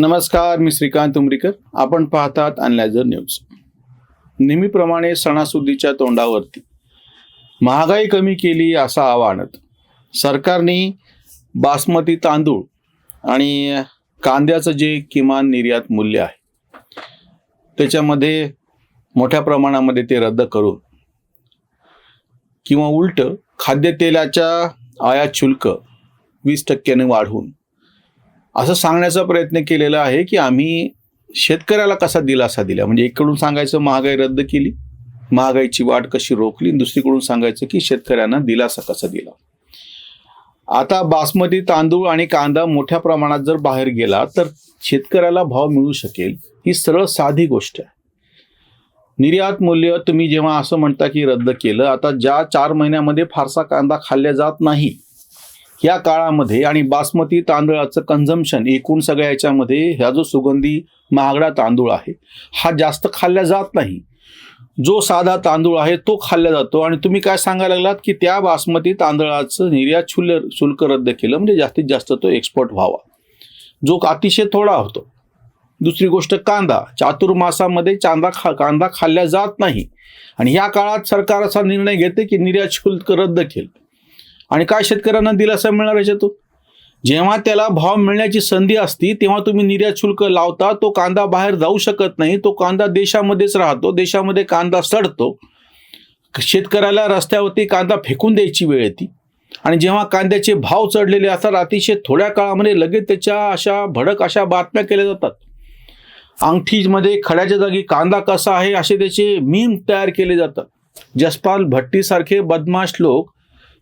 नमस्कार मी श्रीकांत उमरीकर. आपण पाहतात अनलायझर न्यूज. नेहमीप्रमाणे सणासुदीच्या तोंडावरती. महागाई कमी केली असा आवाहनत सरकारने बासमती तांदूळ आणि कांद्याचं जे किमान निर्यात मूल्य आहे त्याच्यामध्ये मोठ्या प्रमाणामध्ये ते रद्द करून किंवा उलट खाद्यतेलाच्या आयात शुल्क वीस टक्क्याने वाढवून असं सांगण्याचा प्रयत्न केलेला आहे की आम्ही शेतकऱ्याला कसा दिलासा दिला? म्हणजे एकडून सांगायचं महागाई रद्द केली. महागाईची वाट कशी रोखली? दुसरीकडून सांगायचं की शेतकऱ्यांना दिलासा कसा दिला? आता बासमती तांदूळ आणि कांदा मोठ्या प्रमाणात जर बाहेर गेला तर शेतकऱ्याला भाव मिळू शकेल ही सरळ साधी गोष्ट आहे. निर्यात मूल्य तुम्ही जेव्हा असं म्हणता की रद्द केलं आता ज्या चार महिन्यामध्ये फारसा कांदा खाल्ल्या जात नाही या काळामध्ये आणि बासमती तांदळाचं कन्झम्पशन एकूण सगळ्या याच्यामध्ये ह्या जो सुगंधी महागडा तांदूळ आहे हा जास्त खाल्ला जात नाही. जो साधा तांदूळ आहे तो खाल्ला जातो. आणि तुम्ही काय सांगायला लागलात की त्या बासमती तांदळाचं निर्यात शुल्क शुल्क रद्द केलं म्हणजे जास्तीत जास्त तो एक्सपोर्ट व्हावा. जो अतिशय थोडा होतो. दुसरी गोष्ट कांदा. चातुर्मासामध्ये चांदा खा कांदा खाल्ला जात नाही. आणि या काळात सरकार असा निर्णय घेते की निर्यात शुल्क रद्द केलं. आणि काय शेतकऱ्यांना दिलासा मिळणार याच्यातून? जेव्हा त्याला भाव मिळण्याची संधी असती तेव्हा तुम्ही निर्यात शुल्क लावता तो कांदा बाहेर जाऊ शकत नाही तो कांदा देशामध्येच राहतो देशामध्ये कांदा सडतो. शेतकऱ्याला रस्त्यावरती कांदा फेकून द्यायची वेळ येते. आणि जेव्हा कांद्याचे भाव चढलेले असतात अतिशय थोड्या काळामध्ये लगेच त्याच्या अशा भडक अशा बातम्या केल्या जातात. अंगठीमध्ये खड्याच्या जागी कांदा कसा आहे असे त्याचे मीम तयार केले जातात. जसपाल भट्टीसारखे बदमाश लोक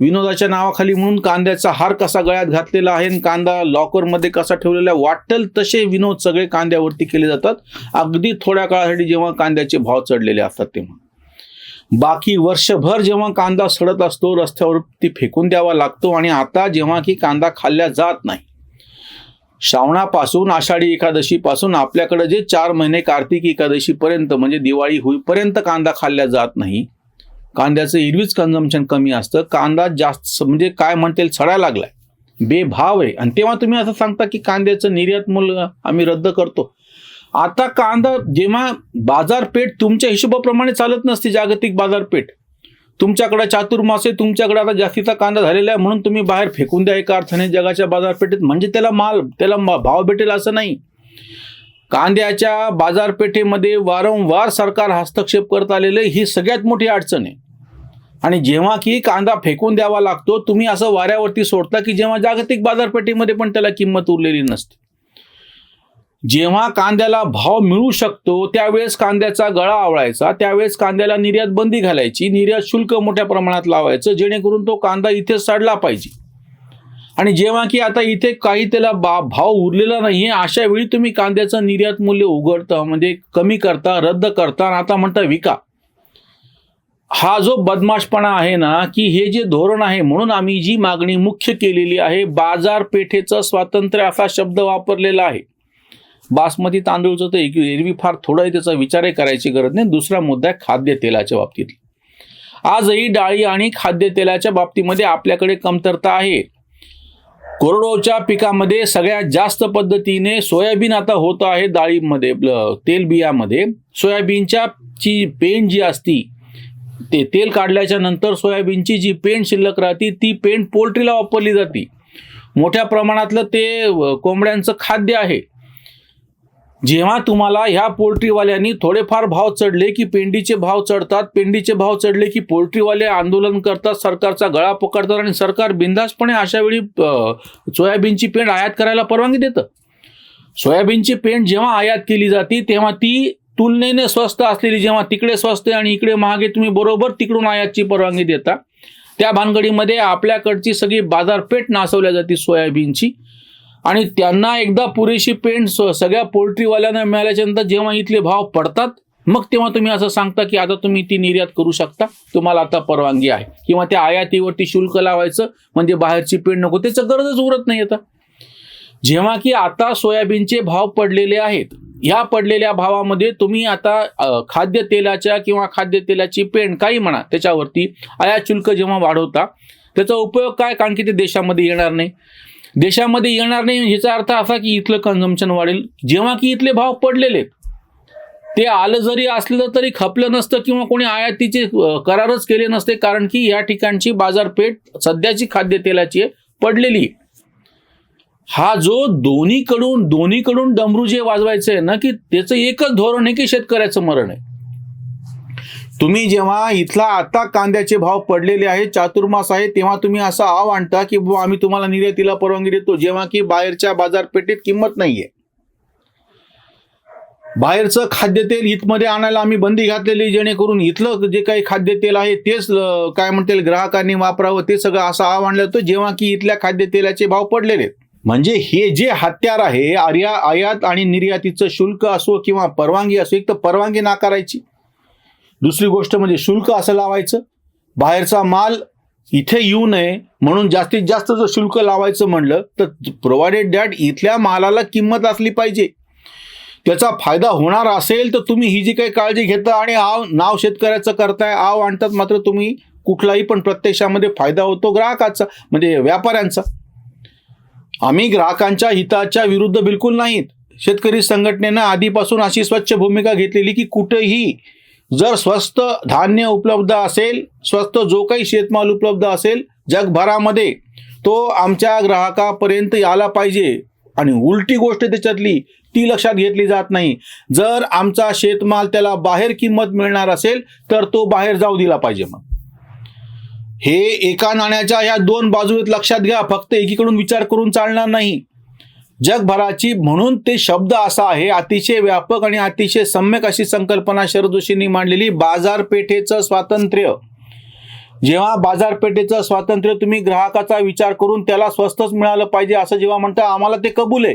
विनोदाच्या नावाखाली म्हणून कांद्याचा हार कसा गळ्यात घातलेला आहे कांदा लॉकरमध्ये कसा ठेवलेला आहे वाटेल तसे विनोद सगळे कांद्यावरती केले जातात. अगदी थोड्या काळासाठी जेव्हा कांद्याचे भाव चढलेले असतात तेव्हा. बाकी वर्षभर जेव्हा कांदा सडत असतो रस्त्यावरती फेकून द्यावा लागतो आणि आता जेव्हा की कांदा खाल्ला जात नाही. श्रावणापासून आषाढी एकादशीपासून आपल्याकडे जे चार महिने कार्तिक एकादशीपर्यंत म्हणजे दिवाळी होईपर्यंत कांदा खाल्ला जात नाही. कांद्याचं इरवीच कन्झम्पशन कमी असतं. कांदा जास्त म्हणजे काय म्हणतील सडायला लागलाय. बेभाव आहे. आणि तेव्हा तुम्ही असं सांगता की कांद्याचं निर्यात मूल्य आम्ही रद्द करतो. आता कांदा जेव्हा बाजारपेठ तुमच्या हिशोबाप्रमाणे चालत नसते जागतिक बाजारपेठ. तुमच्याकडे चातुर्मास आहे तुमच्याकडे आता जास्तीचा कांदा झालेला आहे म्हणून तुम्ही बाहेर फेकून द्या एका अर्थाने जगाच्या बाजारपेठेत. म्हणजे त्याला माल त्याला भाव भेटेल असं नाही. कांद्याच्या बाजारपेठेमध्ये वारंवार सरकार हस्तक्षेप करत आलेलं आहे, ही सगळ्यात मोठी अडचण आहे. आणि जेव्हा की कांदा फेकून द्यावा लागतो तुम्ही असं वाऱ्यावरती सोडता की जेव्हा जागतिक बाजारपेठेमध्ये पण त्याला किंमत उरलेली नसते. जेव्हा कांद्याला भाव मिळू शकतो त्यावेळेस कांद्याचा गळा आवळायचा त्यावेळेस कांद्याला निर्यात बंदी घालायची निर्यात शुल्क मोठ्या प्रमाणात लावायचं जेणेकरून तो कांदा इथेच सडला पाहिजे. आणि जेव्हा की आता इथे काही त्याला बा भाव उरलेला नाहीये अशा वेळी तुम्ही कांद्याचं निर्यात मूल्य उघडता म्हणजे कमी करता रद्द करता आणि आता म्हणता विका. हा जो बदमाशपणा आहे ना की हे जे धोरण आहे म्हणून आम्ही जी मागणी मुख्य केलेली आहे बाजारपेठेचं स्वातंत्र्य असा शब्द वापरलेला आहे. बासमती तांदूळचं तर एक- एरवी फार थोडा त्याचा विचारही करायची गरज नाही. दुसरा मुद्दा आहे खाद्यतेलाच्या बाबतीत आजही डाळी आणि खाद्यतेलाच्या बाबतीमध्ये आपल्याकडे कमतरता आहे. कोरडोच्या पिकामध्ये सगळ्यात जास्त पद्धतीने सोयाबीन आता होत आहे डाळीमध्ये तेलबियामध्ये सोयाबीनच्या ची पेन जी असती ते तेल काढल्याच्या नंतर सोयाबीनची जी पेंड शिल्लक राहते ती पेंट पोल्ट्रीला वापरली जाते. मोठ्या प्रमाणातलं ते कोंबड्यांचं खाद्य आहे. जेव्हा तुम्हाला ह्या पोल्ट्रीवाल्यांनी थोडेफार भाव चढले की पेंडीचे भाव चढतात पेंडीचे भाव चढले की पोल्ट्रीवाले आंदोलन करतात सरकारचा गळा पकडतात आणि सरकार बिंदासपणे अशा वेळी सोयाबीनची पेंड आयात करायला परवानगी देतं. सोयाबीनची पेंड जेव्हा आयात केली जाते तेव्हा ती तुलनेने स्वस्त असलेली जेव्हा तिकडे स्वस्त आहे आणि इकडे महागे तुम्ही बरोबर तिकडून आयातची परवानगी देता त्या भानगडीमध्ये आपल्याकडची सगळी बाजारपेठ नासवल्या जाते सोयाबीनची. आणि त्यांना एकदा पुरेशी पेंट सगळ्या पोल्ट्रीवाल्यांना मिळाल्याच्यानंतर जेव्हा इथले भाव पडतात मग तेव्हा तुम्ही असं सांगता की आता तुम्ही ती निर्यात करू शकता तुम्हाला आता परवानगी आहे. किंवा त्या आयातीवरती शुल्क लावायचं म्हणजे बाहेरची पेंड नको त्याचं गरजच उरत नाही आता. जेव्हा की आता सोयाबीनचे भाव पडलेले आहेत ह्या पडलेल्या भावामध्ये तुम्ही आता खाद्यतेलाच्या किंवा खाद्यतेलाची पेंड काही म्हणा त्याच्यावरती आयात शुल्क जेव्हा वाढवता त्याचा उपयोग काय? कारण की ते देशामध्ये येणार नाही. देशामध्ये येणार नाही ह्याचा अर्थ असा की इथलं कन्झम्पन वाढेल. जेव्हा की इथले भाव पडलेले ते आलं जरी असलं तरी खपलं नसतं किंवा कोणी आयातीचे करारच केले नसते कारण की या ठिकाणची बाजारपेठ सध्याची खाद्यतेलाची आहे, पडलेली आहे. हा जो दोन्हीकडून दोन्हीकडून डमरू जे वाजवायचं आहे ना की त्याचं एकच धोरण आहे की शेतकऱ्याचं मरण आहे? तुम्ही जेव्हा इथला आता कांद्याचे भाव पडलेले आहेत चातुर्मास आहे तेव्हा तुम्ही असा आव आणता की बुवा आम्ही तुम्हाला निर्यातीला परवानगी देतो जेव्हा की बाहेरच्या बाजारपेठेत किंमत नाहीये. बाहेरचं खाद्यतेल इथमध्ये आणायला आम्ही बंदी घातलेली जेणेकरून इथलं जे काही खाद्यतेल आहे तेच काय म्हणतील ग्राहकांनी वापरावं ते सगळं असं आव आणलं होतं जेव्हा की इथल्या खाद्यतेलाचे भाव पडलेले आहेत. म्हणजे हे जे हत्यार आहे आर्या आयात आणि निर्यातीचं शुल्क असो किंवा परवानगी असो एक तर परवानगी नाकारायची. दुसरी गोष्ट म्हणजे शुल्क असं लावायचं. बाहेरचा माल इथे येऊ नये म्हणून जास्तीत जास्त जर शुल्क लावायचं म्हणलं तर प्रोव्हाइडेड दॅट इथल्या मालाला किंमत असली पाहिजे. त्याचा फायदा होणार असेल तर तुम्ही ही जी काही काळजी घेता आणि आव नाव शेतकऱ्याचं करताय आव आणतात मात्र तुम्ही कुठलाही पण प्रत्यक्षामध्ये फायदा होतो ग्राहकाचा म्हणजे व्यापाऱ्यांचा. आम्ही ग्राहकांच्या हिताच्या विरुद्ध बिलकुल नाहीत. शेतकरी संघटनेनं आधीपासून अशी स्वच्छ भूमिका घेतलेली की कुठेही जर स्वस्त धान्य उपलब्ध असेल स्वस्त जो काही शेतमाल उपलब्ध असेल जगभरामध्ये तो आमच्या ग्राहकापर्यंत आला पाहिजे. आणि उलटी गोष्ट त्याच्यातली ती लक्षात घेतली जात नाही. जर आमचा शेतमाल त्याला बाहेर किंमत मिळणार असेल तर तो बाहेर जाऊ दिला पाहिजे मग. हे एका नाण्याच्या या दोन बाजू लक्षात घ्या फक्त एकीकडून विचार करून चालणार नाही. जगभराची म्हणून ते शब्द असा आहे अतिशय व्यापक आणि अतिशय सम्यक अशी संकल्पना शरद जोशींनी मांडलेली बाजारपेठेचं स्वातंत्र्य. जेव्हा बाजारपेठेचं स्वातंत्र्य तुम्ही ग्राहकाचा विचार करून त्याला स्वस्तच मिळालं पाहिजे असं जेव्हा म्हणता आम्हाला ते कबूल आहे.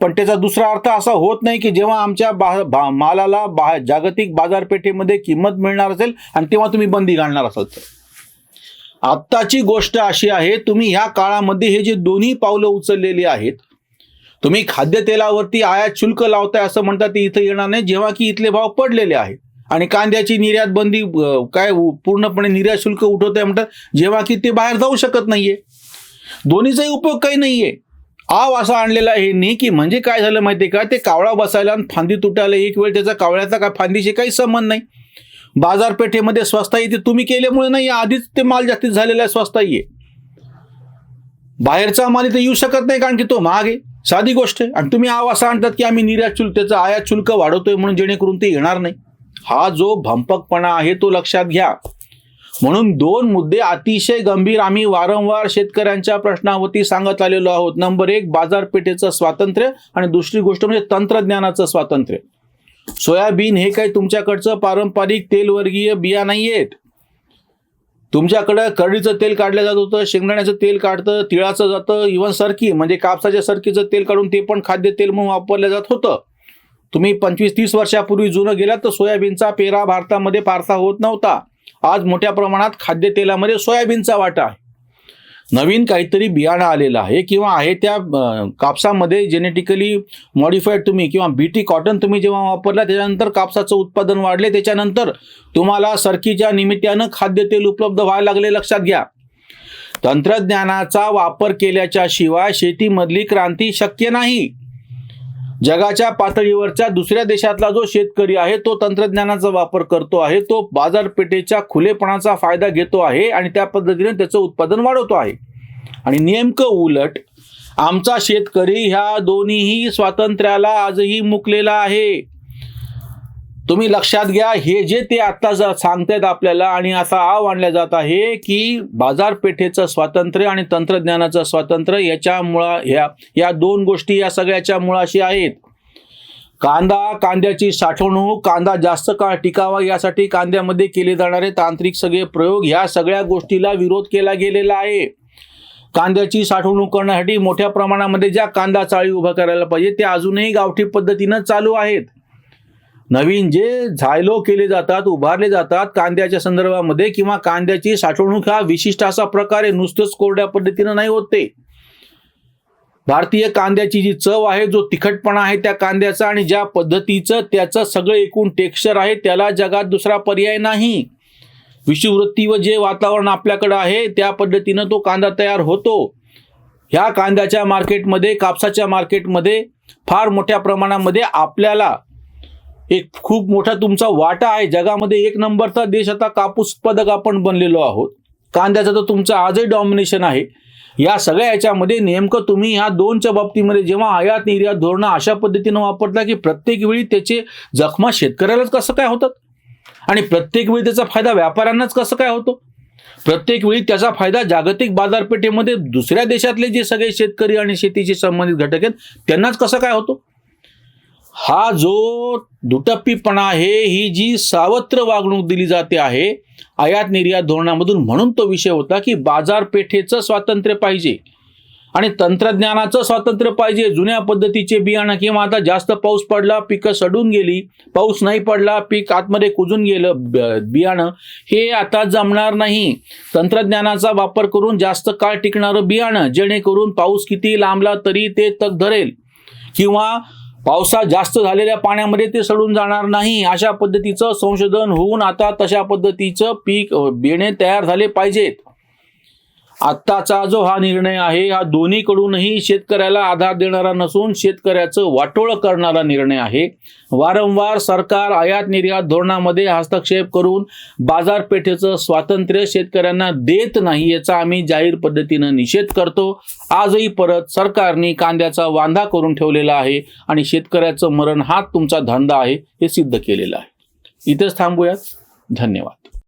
पण त्याचा दुसरा अर्थ असा होत नाही की जेव्हा आमच्या बा, बा मालाला बा जागतिक बाजारपेठेमध्ये किंमत मिळणार असेल आणि तेव्हा तुम्ही बंदी घालणार असाल तर. आत्ताची गोष्ट अशी आहे तुम्ही ह्या काळामध्ये हे जे दोन्ही पावलं उचललेली आहेत तुम्ही खाद्यतेलावरती आयात शुल्क लावताय असं म्हणतात ते इथं येणार नाही जेव्हा की इथले भाव पडलेले आहेत. आणि कांद्याची निर्यात बंदी काय पूर्णपणे निर्यात शुल्क उठवत आहे म्हणतात जेव्हा की ते बाहेर जाऊ शकत नाहीये. दोन्हीचाही उपयोग काही नाहीये. आव असा आणलेला आहे नी की म्हणजे काय झालं माहितीये का ते कावळा बसायला आणि फांदी तुटायला एक वेळ त्याचा कावळ्याचा काय फांदीशी काही संबंध नाही. बाजारपेठेमध्ये स्वस्ताई ते तुम्ही केल्यामुळे नाही आधीच ते माल जास्तीत झालेला आहे स्वस्ताई आहे. बाहेरचा माल इथे येऊ शकत नाही कारण की तो महाग आहे. साधी गोष्ट आहे. आणि तुम्ही आव असा आणतात की आम्ही निर्यात शुल्क त्याचं आयात शुल्क वाढवतोय म्हणून जेणेकरून ते येणार नाही. हा जो भंपकपणा आहे तो लक्षात घ्या. म्हणून दोन मुद्दे अतिशय गंभीर आम्ही वारंवार शेतकऱ्यांच्या प्रश्नावरती सांगत आलेलो आहोत. नंबर एक बाजारपेठेचं स्वातंत्र्य आणि दुसरी गोष्ट म्हणजे तंत्रज्ञानाचं स्वातंत्र्य. सोयाबीन हे काही तुमच्याकडचं पारंपरिक तेलवर्गीय बिया नाही आहेत तुमच्याकडं करडीचं तेल काढलं जात होतं शेंगदाण्याचं तेल काढतं तिळाचं जातं इवन सरकी म्हणजे कापसाच्या सरकीचं तेल काढून ते पण खाद्यतेल म्हणून वापरलं जात होतं. तुम्ही पंचवीस तीस वर्षापूर्वी जुनं गेलात तर सोयाबीनचा पेरा भारतामध्ये फारसा होत नव्हता. आज मोठ्या प्रमाणात खाद्यतेलामध्ये सोयाबीनचा वाटा आहे. नवीन काहीतरी बियाणं आलेलं आहे किंवा आहे त्या कापसामध्ये जेनेटिकली मॉडिफाईड तुम्ही किंवा बीटी कॉटन तुम्ही जेव्हा वापरला त्याच्यानंतर कापसाचं उत्पादन वाढले त्याच्यानंतर तुम्हाला सरकीच्या निमित्तानं खाद्यतेल उपलब्ध व्हायला लागले लक्षात घ्या. तंत्रज्ञानाचा वापर केल्याच्या शिवाय शेतीमधली क्रांती शक्य नाही. जगाच्या पातळीवरच्या दुसऱ्या देशातला जो शेतकरी आहे तो तंत्रज्ञानाचा वापर करतो आहे तो बाजारपेठेच्या खुलेपणाचा फायदा घेतो आहे आणि त्या पद्धतीने त्याचं उत्पादन वाढवतो आहे. आणि नेमकं उलट आमचा शेतकरी ह्या दोन्हीही स्वातंत्र्याला आजही मुकलेला आहे. तुम्ही लक्षात घ्या हे जे ते आता ज- सांगतायत आपल्याला आणि असा आव आणला जात आहे की बाजारपेठेचं स्वातंत्र्य आणि तंत्रज्ञानाचं स्वातंत्र्य याच्या मुळा ह्या या दोन गोष्टी या सगळ्याच्या मुळाशी आहेत. कांदा कांद्याची साठवणूक कांदा जास्त काळ टिकावा यासाठी कांद्यामध्ये केले जाणारे तांत्रिक सगळे प्रयोग ह्या सगळ्या गोष्टीला विरोध केला गेलेला आहे. कांद्याची साठवणूक करण्यासाठी मोठ्या प्रमाणामध्ये ज्या कांदा चाळी उभ्या करायला पाहिजे त्या अजूनही गावठी पद्धतीनं चालू आहेत. नवीन जे झायलो केले जातात उभारले जातात कांद्याच्या संदर्भामध्ये किंवा कांद्याची साठवणूक हा विशिष्ट असा प्रकारे नुसतंच कोरड्या पद्धतीनं नाही होते भारतीय कांद्याची जी चव आहे जो तिखटपणा आहे त्या कांद्याचा आणि ज्या पद्धतीचं त्याचं सगळं एकूण टेक्स्चर आहे त्याला जगात दुसरा पर्याय नाही. विषुववृत्ती व जे वातावरण आपल्याकडं आहे त्या पद्धतीनं तो कांदा तयार होतो. ह्या कांद्याच्या मार्केटमध्ये कापसाच्या मार्केटमध्ये फार मोठ्या प्रमाणामध्ये आपल्याला एक खूप मोठा तुमचा वाटा आहे. जगामध्ये एक नंबरचा देश आता कापूस उत्पादक आपण बनलेलो आहोत. कांद्याचं तर तुमचं आजही डॉमिनेशन आहे. या सगळ्या याच्यामध्ये नेमकं तुम्ही ह्या दोनच्या बाबतीमध्ये जेव्हा आयात निर्यात धोरणं अशा पद्धतीनं वापरता की प्रत्येक वेळी त्याचे जखमा शेतकऱ्यालाच कसं काय होतात? आणि प्रत्येक वेळी त्याचा फायदा व्यापाऱ्यांनाच कसं काय होतो? प्रत्येक वेळी त्याचा फायदा जागतिक बाजारपेठेमध्ये दुसऱ्या देशातले जे सगळे शेतकरी आणि शेतीशी संबंधित घटक आहेत त्यांनाच कसं काय होतो? हा जो दुटप्पीपणा आहे ही जी सावत्र वागणूक दिली जाते आहे आयात निर्यात धोरणामधून म्हणून तो विषय होता की बाजारपेठेचं स्वातंत्र्य पाहिजे. आणि तंत्रज्ञानाचं स्वातंत्र्य पाहिजे. जुन्या पद्धतीचे बियाणं किंवा आता जास्त पाऊस पडला पिकं सडून गेली पाऊस नाही पडला पीक आतमध्ये कुजून गेलं बियाणं हे आता जमणार नाही. तंत्रज्ञानाचा वापर करून जास्त काळ टिकणारं बियाणं जेणेकरून पाऊस किती लांबला तरी ते तग धरेल. किंवा पावसात जास्त झालेल्या पाण्यामध्ये ते सडून जाणार नाही. अशा पद्धतीचं संशोधन होऊन आता तशा पद्धतीचं पीक बेणे तयार झाले पाहिजेत. आत्ताचा जो हा निर्णय आहे हा दोन्हीकडूनही शेतकऱ्याला आधार देणारा नसून शेतकऱ्याचं वाटोळं करणारा निर्णय आहे. वारंवार सरकार आयात निर्यात धोरणामध्ये हस्तक्षेप करून बाजारपेठेचं स्वातंत्र्य शेतकऱ्यांना देत नाही याचा आम्ही जाहीर पद्धतीनं निषेध करतो. आजही परत सरकारने कांद्याचा वांदा करून ठेवलेला आहे आणि शेतकऱ्याचं मरण हा तुमचा धंदा आहे हे सिद्ध केलेलं आहे. इथेच थांबूयात. धन्यवाद.